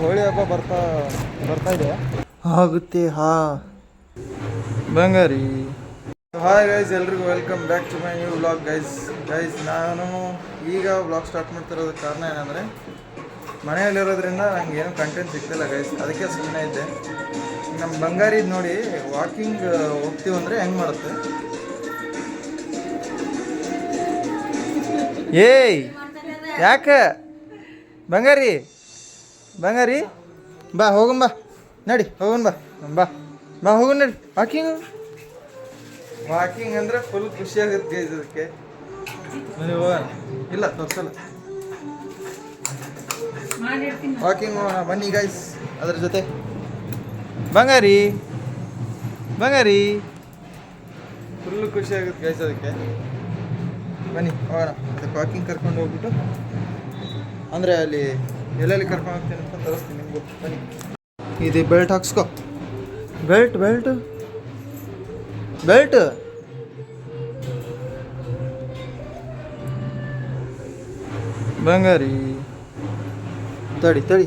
ಹೋಳಿ ಹಬ್ಬ ಬರ್ತಾ ಬರ್ತಾ ಇದೆ. ಆಗುತ್ತೆ ಹಾ. ಬಂಗಾರಿ. ಹಾಯ್ ಗೈಸ್ ಎಲ್ರಿಗೂ welcome back to my new vlog guys guys ನಾನು ಈಗ ವ್ಲಾಗ್ ಸ್ಟಾರ್ಟ್ ಮಾಡ್ತಿರೋದಕ್ಕೆ ಕಾರಣ ಏನಂದರೆ ಮನೆಯಲ್ಲಿರೋದ್ರಿಂದ ನಂಗೆ ಏನು ಕಂಟೆಂಟ್ ಸಿಗ್ತಿಲ್ಲ ಗೈಸ್ ಅದಕ್ಕೆ ಸುಮ್ಮನೆ ಇದ್ದೆ. ನಮ್ಮ ಬಂಗಾರಿ ನೋಡಿ ವಾಕಿಂಗ್ ಹೋಗ್ತೀವಿ ಅಂದರೆ ಹೆಂಗೆ ಮಾಡುತ್ತೆ? ಏಯ್ ಯಾಕೆ? ಬಂಗಾರಿ. ಬಂಗಾರಿ ಬಾ ಹೋಗನ್ ಬಾ. ನಡಿ ಹೋಗನ್ ಬಾ. ಬಾ. ಬಾ ಹೋಗನ್ ನಡಿ. ವಾಕಿಂಗ್ ವಾಕಿಂಗ್ ಅಂದ್ರೆ ಫುಲ್ ಖುಷಿ ಆಗುತ್ತೆ ಗೈಸ್ ಅದಕ್ಕೆ ಮನೆ ಹೋಗೋಣ. ಇಲ್ಲ ತೋರ್ಸಲ್ಲ. ವಾಕಿಂಗ್ ಹೋಗೋಣ ಬನ್ನಿ ಗೈಸ್ ಅದ್ರ ಜೊತೆ. ಬಂಗಾರಿ ಬಂಗಾರಿ ಫುಲ್ ಖುಷಿ ಆಗುತ್ತೆ ಗೈಸ್ ಅದಕ್ಕೆ. ಬನ್ನಿ ಹೋಗೋಣ. ಅದಕ್ಕೆ ವಾಕಿಂಗ್ ಕರ್ಕೊಂಡು ಹೋಗ್ಬಿಟ್ಟು. ಅಂದರೆ ಅಲ್ಲಿ ಎಲ್ಲೆಲ್ಲಿ ಕರ್ಕೊಂಡು ಹೋಗ್ತೀನಿ ಅಂತ ತೋರಿಸ್ತೀನಿ ನಿಮಗೂ. ಬನ್ನಿ. ಇದು ಬೆಲ್ಟ್ ಹಾಕ್ಸ್ಕೊ. Belt belt? ಬೆಲ್ಟ್? ಬಂಗಾರಿ. ತಡಿ ತಡಿ.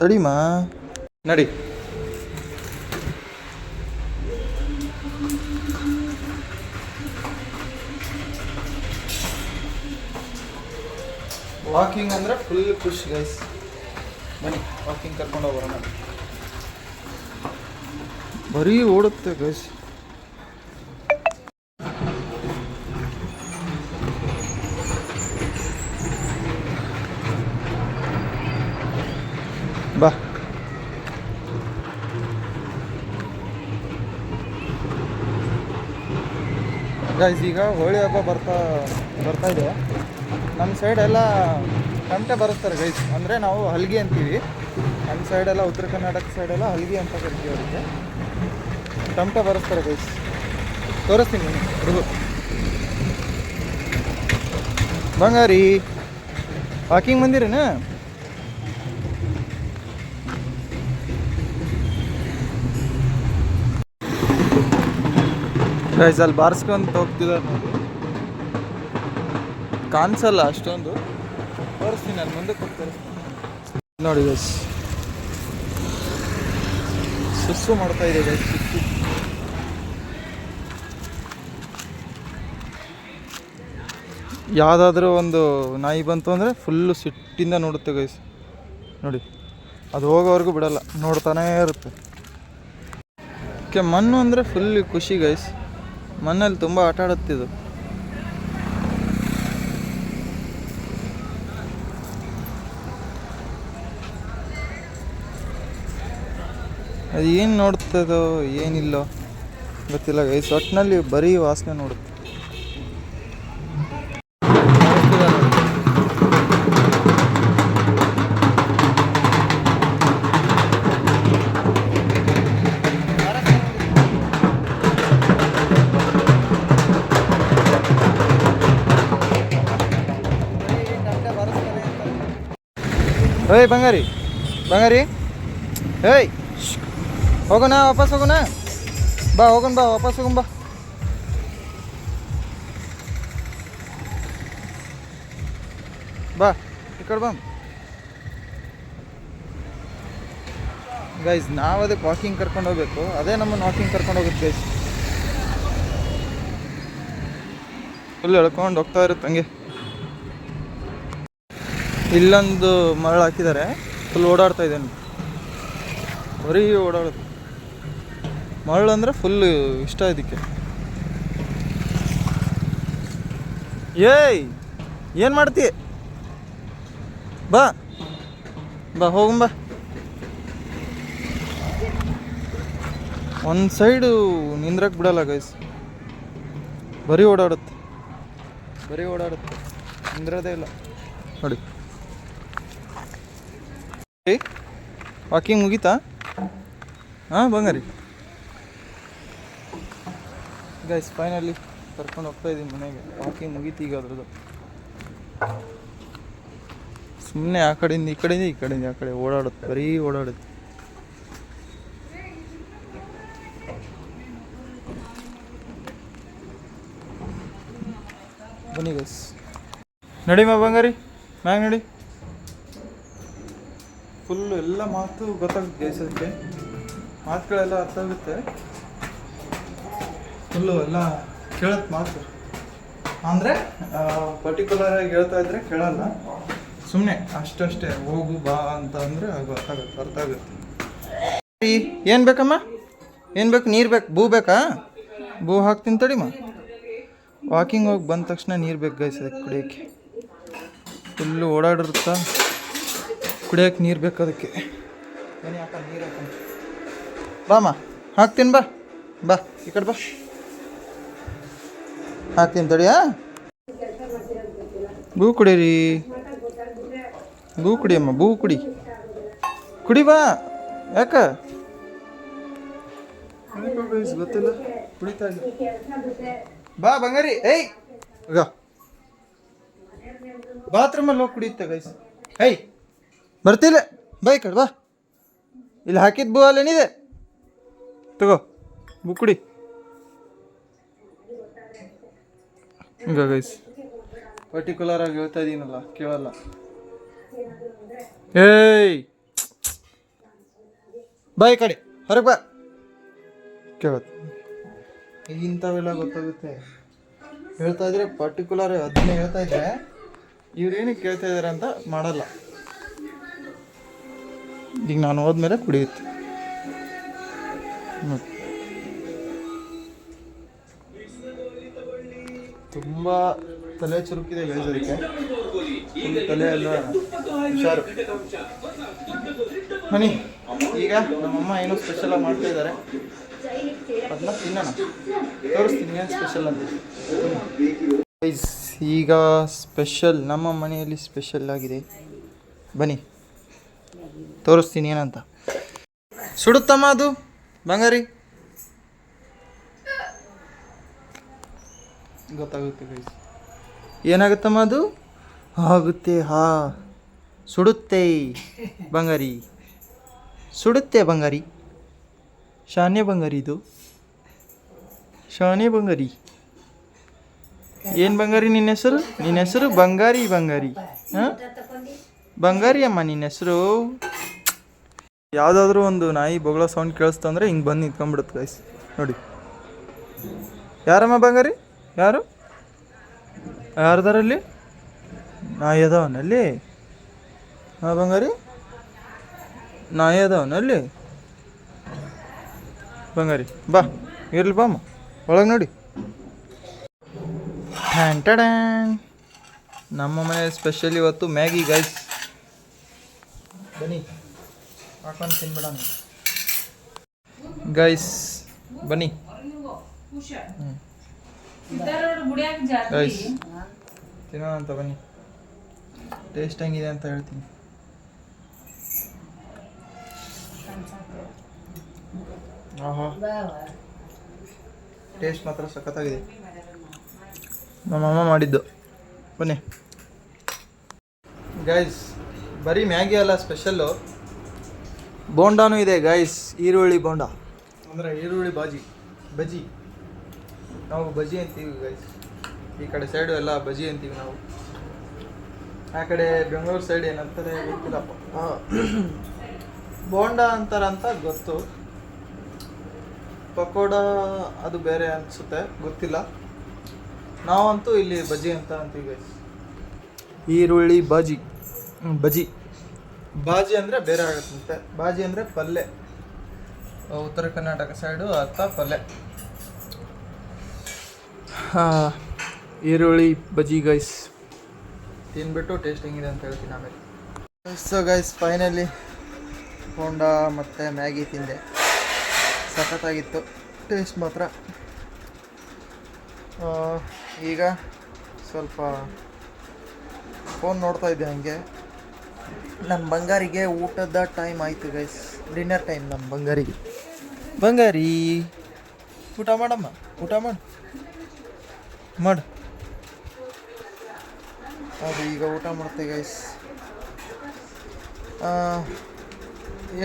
ತಡಿಮಾ? ನಡಿ. ವಾಕಿಂಗ್ ಅಂದ್ರೆ ಫುಲ್ ಖುಷಿ ಗೈಸ್ ಬನ್ನಿ ವಾಕಿಂಗ್ ಕರ್ಕೊಂಡು ಹೋಗೋಣ. ಬರೀ ಓಡುತ್ತೆ ಗೈಸ್ ಬಾ. ಗೈಸ್ ಈಗ ಹೋಳಿ ಹಬ್ಬ ಬರ್ತಾ ಬರ್ತಾ ಇದೆ. ನಮ್ಮ ಸೈಡ್ ಎಲ್ಲ ಬರುತ್ತಾರೆ ಗೈಸ್ ಅಂದರೆ ನಾವು ಹಲ್ಗೆ ಅಂತೀವಿ. ನಮ್ಮ ಸೈಡೆಲ್ಲ ಉತ್ತರ ಕರ್ನಾಟಕ ಸೈಡೆಲ್ಲ ಹಲ್ಗೆ ಅಂತ ಕರಿತೀವಿ ಅದಕ್ಕೆ ಟಮಟೆ ಬರೆಸ್ತಾರೆ ಗೈಸ್ ತೋರಿಸ್ತೀನಿ ನಿಮಗೆ ಹುಡುಗು ಬಂಗಾರಿ. ವಾಕಿಂಗ್ ಬಂದಿರೇನ? ಗೈಸ್ ಅಲ್ಲಿ ಬಾರಿಸ್ಕೊಂತ ಹೋಗ್ತಿದ್ದಾರೆ ನೋಡಿ. ಕಾಣಿಸಲ್ಲ ಅಷ್ಟೊಂದು. ತೋರಿಸ್ತೀನಿ, ನಾನು ಮುಂದೆ ಕೊಡ್ತೀನಿ ನೋಡಿ ಗೈಸ್ ಸುಸ್ಸು ಮಾಡ್ತಾ ಇದೆ ಗೈಸ್ ಯಾವುದಾದ್ರೂ ಒಂದು ನಾಯಿ ಬಂತು ಅಂದರೆ ಫುಲ್ಲು ಸಿಟ್ಟಿಂದ ನೋಡುತ್ತೆ ಗೈಸ್ ನೋಡಿ, ಅದು ಹೋಗೋವರೆಗೂ ಬಿಡಲ್ಲ, ನೋಡ್ತಾನೇ ಇರುತ್ತೆ. ಓಕೆ ಮಣ್ಣು ಅಂದರೆ ಫುಲ್ ಖುಷಿ ಗೈಸ್ ಮಣ್ಣಲ್ಲಿ ತುಂಬ ಆಟ ಆಡುತ್ತಿದ್ದು ಅದು ಏನು ನೋಡ್ತದೋ ಏನಿಲ್ಲೋ ಗೊತ್ತಿಲ್ಲ. ಗೈಸ್ ಒಟ್ಟಿನಲ್ಲಿ ಬರೀ ವಾಸನೆ ನೋಡುತ್ತೆ. ಏಯ್ ಬಂಗಾರಿ ಬಂಗಾರಿ. ಏಯ್. ಶ್ಶ್. ಹೋಗೋಣ, ವಾಪಸ್ ಹೋಗೋಣ? ಬಾ ಹೋಗೋಣ, ಬಾ, ವಾಪಸ್ ಹೋಗೋಣ, ಬಾ. ಬಾ, ಈ ಕಡೆ ಬಾ. ಗೈಸ್ ನಾವು ಅದಕ್ಕೆ ವಾಕಿಂಗ್ ಕರ್ಕೊಂಡು ಹೋಗ್ಬೇಕು. ಅದೇ ನಮ್ಮನ್ನು ವಾಕಿಂಗ್ ಕರ್ಕೊಂಡು ಹೋಗುತ್ತೆ ಗೈಸ್ ಫುಲ್ ಎಳ್ಕೊಂಡು ಹೋಗ್ತಾ ಇರುತ್ತೆ ಹಂಗೆ. ಇಲ್ಲೊಂದು ಮರಳು ಹಾಕಿದ್ದಾರೆ ಫುಲ್ ಓಡಾಡ್ತಾ ಇದ್ದೇನೆ. ಬರೀ ಓಡಾಡೋದು. ಮರಳು ಅಂದರೆ ಫುಲ್ ಇಷ್ಟ ಇದಕ್ಕೆ. ಏಯ್, ಏನು ಮಾಡ್ತಿ? ಬಾ. ಬಾ, ಹೋಗು, ಬಾ. ಒಂದು ಸೈಡು ನಿಂದ್ರಕ್ಕೆ ಬಿಡಲ್ಲ ಗೈಸ್ ಬರೀ ಓಡಾಡುತ್ತೆ. ಬರೀ ಓಡಾಡುತ್ತೆ. ನಿಂದ್ರದೇ ಇಲ್ಲ. ನೋಡಿ. ವಾಕಿಂಗ್ ಮುಗೀತಾ? ಹಾಂ, ಬಂಗಾರಿ. ಗೈಸ್ ಫೈನಲಿ ಕರ್ಕೊಂಡು ಹೋಗ್ತಾ ಇದ್ದೀನಿ ಮನೆಗೆ. ವಾಕಿಂಗ್ ಮುಗೀತು ಈಗ ಅದ್ರದ್ದು. ಸುಮ್ಮನೆ ಆ ಕಡೆಯಿಂದ ಈ ಕಡೆಯಿಂದ ಈ ಕಡೆಯಿಂದ ಆ ಕಡೆ ಓಡಾಡುತ್ತೆ, ಬರೀ ಓಡಾಡುತ್ತೆ. ಬನ್ನಿ ಗೈಸ್ ನಡಿಮ ಬಂಗಾರಿ? ಮ್ಯಾಗ ನಡಿ. ಫುಲ್ಲು ಎಲ್ಲ ಮಾತು ಗೊತ್ತಾಗುತ್ತೆ ಗೈಸ್ ಅದಕ್ಕೆ. ಮಾತುಗಳೆಲ್ಲ ಅರ್ಥ ಆಗುತ್ತೆ. ಫುಲ್ಲು ಎಲ್ಲ ಕೇಳತ್ತೆ ಮಾತು. ಅಂದರೆ ಪರ್ಟಿಕ್ಯುಲರ್ ಆಗಿ ಹೇಳ್ತಾ ಇದ್ರೆ ಕೇಳಲ್ಲ. ಸುಮ್ಮನೆ ಅಷ್ಟಷ್ಟೇ ಹೋಗು ಬಾ ಅಂತ ಅಂದರೆ ಗೊತ್ತಾಗುತ್ತೆ, ಅರ್ಥ ಆಗುತ್ತೆ. ಏನು ಬೇಕಮ್ಮ? ಏನು ಬೇಕು? ನೀರು ಬೇಕು? ಬೂ ಬೇಕಾ? ಬೂ ಹಾಕ್ತೀನಿ ತಡಿಮ್ಮ. ವಾಕಿಂಗ್ ಹೋಗಿ ಬಂದ ತಕ್ಷಣ ನೀರು ಬೇಕು ಗೈಸ್ ಅದಕ್ಕೆ ಕುಡಿಯೋಕ್ಕೆ. ಫುಲ್ಲು ಓಡಾಡಿರುತ್ತಾ? ಕುಡಿಯೋಕ್ಕೆ ನೀರು ಬೇಕು ಅದಕ್ಕೆ. ಏನು ಹಾಕ ನೀರು ಹಾಕ ಬಾಮ್ಮ, ಹಾಕ್ತೀನಿ ಬಾ. ಬಾ, ಈ ಕಡೆ ಬಾ. ಹಾಕ್ತೀನಿ ತಡಿಯಾ ಬೂ ಕುಡೀರಿ. ಬೂ ಕುಡಿಯಮ್ಮ ಬೂ ಕುಡಿ. ಕುಡಿ ಬಾ, ಯಾಕ? ಬಾ ಬಂಗಾರಿ, ಏಯ್! ಈಗ ಬಾತ್ರೂಮಲ್ಲಿ ಹೋಗಿ ಕುಡಿಯುತ್ತೆ ಗೈಸ್ ಏಯ್, ಬರ್ತಿಲ್ಲ. ಬೈ ಕಡೆ ಬಾ. ಇಲ್ಲಿ ಹಾಕಿದ ಬೂ ಅಲ್ಲೇನಿದೆ? ತಗೋ, ಬೂ ಈಗ ಗೈಸ್ ಪರ್ಟಿಕ್ಯುಲರ್ ಆಗಿ ಹೇಳ್ತಾ ಇದೀನಲ್ಲ ಕೇಳಲ್ಲ. ಏಯ್! ಬಾಯ್ ಕಡೆ ಹೊರಗೆ ಬಾ. ಕೇಳತ್ತೆ. ಇಂಥವೆಲ್ಲ ಗೊತ್ತಾಗುತ್ತೆ. ಹೇಳ್ತಾ ಇದ್ರೆ ಪರ್ಟಿಕ್ಯುಲರ್ ಅದನ್ನೇ ಹೇಳ್ತಾ ಇದ್ರೆ ಇವ್ರೇನು ಕೇಳ್ತಾ ಇದಾರೆ ಅಂತ ಮಾಡಲ್ಲ. ಈಗ ನಾನು ಹೋದ್ಮೇಲೆ ಕುಡಿಯುತ್ತೆ. ತುಂಬ ತಲೆ ಚುರುಕಿದೆ ಫುಲ್ ತಲೆ ಎಲ್ಲ ಹುಷಾರು. ಬನ್ನಿ ಈಗ ನಮ್ಮಮ್ಮ ಏನೋ ಸ್ಪೆಷಲ್ ಮಾಡ್ತಾ ಇದ್ದಾರೆ ಅದನ್ನ ತಿನ್ನೋಣ. ತೋರಿಸ್ತೀನಿ ಏನು ಸ್ಪೆಷಲ್ ಅಂತ. ಈಗ ಸ್ಪೆಷಲ್ ನಮ್ಮ ಮನೆಯಲ್ಲಿ ಸ್ಪೆಷಲ್ ಆಗಿದೆ. ಬನ್ನಿ. ತೋರಿಸ್ತೀನಿ ಏನಂತ. ಸುಡುತ್ತಮ್ಮ ಅದು? ಬಂಗಾರಿ. ಗೊತ್ತಾಗುತ್ತೆ ಗೈಸ್ ಏನಾಗುತ್ತಮ್ಮ ಅದು ಆಗುತ್ತೆ, ಹಾ. ಸುಡುತ್ತೆ, ಬಂಗಾರಿ. ಸುಡುತ್ತೆ ಬಂಗಾರಿ. ಶಾನೆ ಬಂಗಾರಿ ಇದು. ಶಾನೆ ಬಂಗಾರಿ. ಏನು ಬಂಗಾರಿ ನಿನ್ನ ಹೆಸರು? ನಿನ್ನ ಹೆಸರು ಬಂಗಾರಿ ಬಂಗಾರಿ. ಹಾಂ? ಬಂಗಾರಿ ಅಮ್ಮ ನಿನ್ನ ಹೆಸರು. ಯಾವುದಾದ್ರೂ ಒಂದು ನಾಯಿ ಬೊಗಳ ಸೌಂಡ್ ಕೇಳಿಸ್ತಂದ್ರೆ ಹಿಂಗೆ ಬಂದು ನಿಂತ್ಕೊಂಡ್ಬಿಡುತ್ತೆ ಗೈಸ್ ನೋಡಿ. ಯಾರಮ್ಮ ಬಂಗಾರಿ? ಯಾರು? ಯಾರ್ದಾರಲ್ಲಿ? ನಾ ಯದವನಲ್ಲಿ ಹಾಂ, ಬಂಗಾರಿ. ನಾ ಯದವನಲ್ಲಿ ಬಂಗಾರಿ, ಬಾ, ಇರ್ಲಿ ಬಾಮ ಒಳಗೆ ನೋಡಿ. ಟ್ಯಾನ್. ನಮ್ಮ ಮನೆ ಸ್ಪೆಷಲ್ ಇವತ್ತು ಮ್ಯಾಗಿ ಗೈಸ್ ಬನ್ನಿ. ಹಾಕೊಂಡು ತಿನ್ಬಿಡೋಣ. ಗೈಸ್ ಬನ್ನಿ. ಗೈಸ್ ತಿನ್ನೋಣ ಅಂತ ಬನ್ನಿ. ಟೇಸ್ಟ್ ಹೆಂಗಿದೆ ಅಂತ ಹೇಳ್ತೀನಿ. ಆಹಾ. ಟೇಸ್ಟ್ ಮಾತ್ರ ಸಖತ್ತಾಗಿದೆ. ನಮ್ಮಮ್ಮ ಮಾಡಿದ್ದು. ಬನ್ನಿ. ಗೈಸ್ ಬರೀ ಮ್ಯಾಗಿ ಅಲ್ಲ ಸ್ಪೆಷಲ್ಲು ಬೋಂಡಾನು ಇದೆ ಗೈಸ್ ಈರುಳ್ಳಿ ಬೋಂಡ. ಅಂದರೆ ಈರುಳ್ಳಿ ಬಾಜಿ ಬಜ್ಜಿ. ನಾವು ಬಜಿ ಅಂತೀವಿ ಗೈಸ್ ಈ ಕಡೆ ಸೈಡು ಎಲ್ಲ ಬಜಿ ಅಂತೀವಿ ನಾವು. ಆ ಕಡೆ ಬೆಂಗಳೂರು ಸೈಡ್ ಏನಂತಾರೆ ಗೊತ್ತಿಲ್ಲಪ್ಪ. ಬೋಂಡ ಅಂತಾರಂತ ಗೊತ್ತು. ಪಕೋಡ ಅದು ಬೇರೆ ಅನಿಸುತ್ತೆ ಗೊತ್ತಿಲ್ಲ. ನಾವಂತೂ ಇಲ್ಲಿ ಬಜ್ಜಿ ಅಂತ ಅಂತೀವಿ ಗೈಸ್ ಈರುಳ್ಳಿ ಬಾಜಿ. ಬಜಿ. ಬಾಜಿ ಅಂದರೆ ಬೇರೆ ಆಗುತ್ತಂತೆ ಬಾಜಿ ಅಂದರೆ ಪಲ್ಯ ಉತ್ತರ ಕರ್ನಾಟಕ ಸೈಡು ಅರ್ಥ ಪಲ್ಯ ಈರುಳ್ಳಿ, ಬಜ್ಜಿ ಗೈಸ್ ತಿನ್ಬಿಟ್ಟು ಟೇಸ್ಟ್ ಹೆಂಗಿದೆ ಅಂತ ಹೇಳ್ತೀನಿ ಆಮೇಲೆ. ಸೊ ಗೈಸ್ ಫೈನಲಿ ಹೋಂಡ ಮತ್ತು ಮ್ಯಾಗಿ ತಿಂದೆ. ಸಖತ್ತಾಗಿತ್ತು. ಟೇಸ್ಟ್ ಮಾತ್ರ. ಈಗ ಸ್ವಲ್ಪ ಫೋನ್ ನೋಡ್ತಾ ಇದ್ದೆ ಹಂಗೆ. ನಮ್ಮ ಬಂಗಾರಿಗೆ ಊಟದ ಟೈಮ್ ಆಯಿತು ಗೈಸ್ ಡಿನ್ನರ್ ಟೈಮ್ ನಮ್ಮ ಬಂಗಾರಿಗೆ. ಬಂಗಾರಿ, ಊಟ ಮಾಡಮ್ಮ, ಊಟ ಮಾಡು. ಮಾಡು. ಅದು ಈಗ ಊಟ ಮಾಡ್ತೀವಿ ಗೈಸ್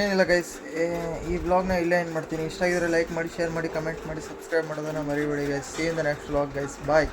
ಏನಿಲ್ಲ ಗೈಸ್ ಈ ಬ್ಲಾಗ್ನ ಇಲ್ಲೇ ಏನು ಮಾಡ್ತೀನಿ. ಇಷ್ಟ ಆಗಿದ್ರೆ ಲೈಕ್ ಮಾಡಿ ಶೇರ್ ಮಾಡಿ ಕಮೆಂಟ್ ಮಾಡಿ ಸಬ್ಸ್ಕ್ರೈಬ್ ಮಾಡೋದನ್ನು ಮರಿಬೇಡಿ guys see the next blog guys bye